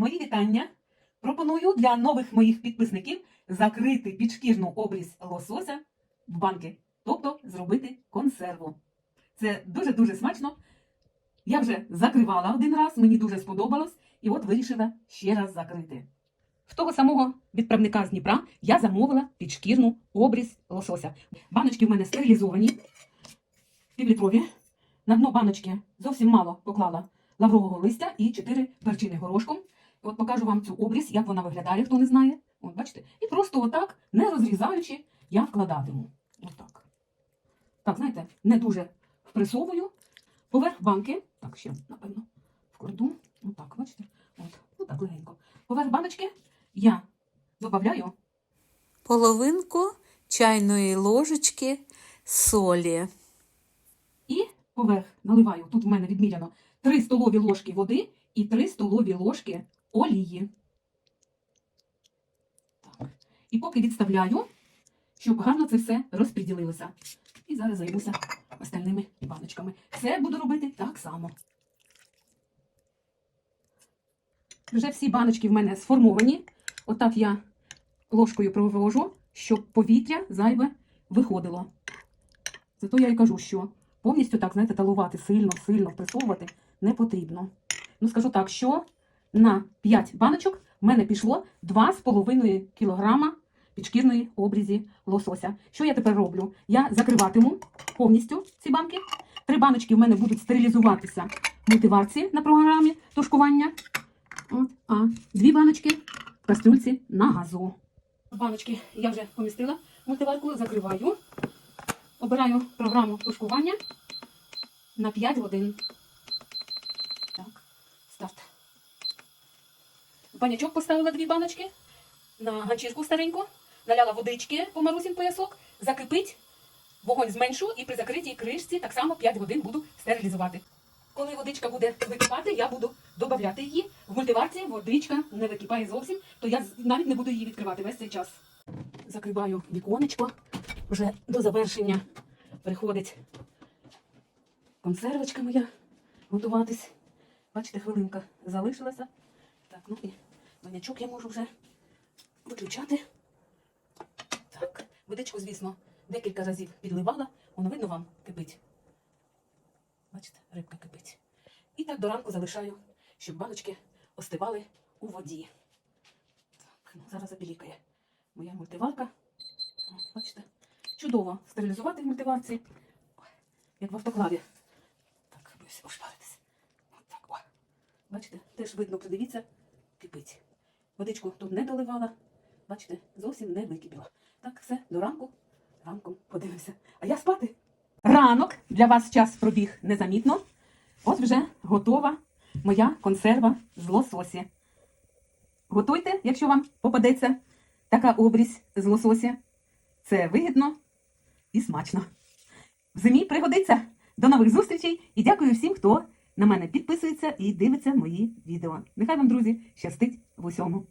Мої вітання. Пропоную для нових моїх підписників закрити підшкірну обріз лосося в банки, тобто зробити консерву. Це дуже-дуже смачно. Я вже закривала один раз, мені дуже сподобалось, і от вирішила ще раз закрити. В того самого відправника з Дніпра я замовила підшкірну обріз лосося. Баночки в мене стерилізовані, півлітрові. На дно баночки зовсім мало поклала лаврового листя і 4 перчини горошком. От покажу вам цю обріз, як вона виглядає, хто не знає. От бачите? І просто отак, не розрізаючи, я вкладатиму. Отак. Так, знаєте, не дуже впресовую. Поверх банки, так, ще, напевно, вкладу. Отак, бачите? От, отак легенько. Поверх баночки я додаю половинку чайної ложечки солі. і поверх наливаю. Тут в мене відміряно 3 столові ложки води і 3 столові ложки олії. Так. І поки відставляю, щоб гарно це все розподілилося. І зараз займуся остальними баночками. Все буду робити так само. Вже всі баночки в мене сформовані. Отак я ложкою провожу, щоб повітря зайве виходило. Зато я і кажу, що повністю так, знаєте, талувати сильно, сильно присовувати не потрібно. Ну, скажу так, що на 5 баночок в мене пішло 2,5 кілограма підшкірної обрізі лосося. Що я тепер роблю? Я закриватиму повністю ці банки. Три баночки в мене будуть стерилізуватися в мультиварці на програмі тушкування. От, а дві баночки в кастрюльці на газу. Баночки я вже помістила в мультиварку, закриваю. Обираю програму тушкування на 5 годин. Так, старт. В Банячок поставила дві баночки на ганчірку стареньку, наляла водички по марусін поясок, закипить, вогонь зменшу і при закритій кришці так само 5 годин буду стерилізувати. Коли водичка буде википати, я буду додати її. В мультиварці водичка не википає зовсім, то я навіть не буду її відкривати весь цей час. Закриваю віконечко. Вже до завершення приходить консервочка моя готуватись. Бачите, хвилинка залишилася. Так, ну і банячок я можу вже виключати. Так, водичку, звісно, декілька разів підливала. Воно видно вам кипить. Бачите, рибка кипить. І так до ранку залишаю, щоб баночки остивали у воді. Так, ну, зараз запілікає моя мультиварка. Бачите, чудово стерилізувати в мультиварці, як в автоклаві. Так, боюся ошпаритись. От так, о. Бачите, теж видно, придивіться, кипить. Водичку тут не доливала. Бачите, зовсім не википіла. Так, все, до ранку. Ранком подивимося. А я спати. Ранок для вас час пробіг незамітно. Ось вже готова моя консерва з лососі. Готуйте, якщо вам попадеться така обрізь з лосося. Це вигідно і смачно. В зимі пригодиться. До нових зустрічей і дякую всім, хто на мене підписується і дивиться мої відео. Нехай вам, друзі, щастить в усьому.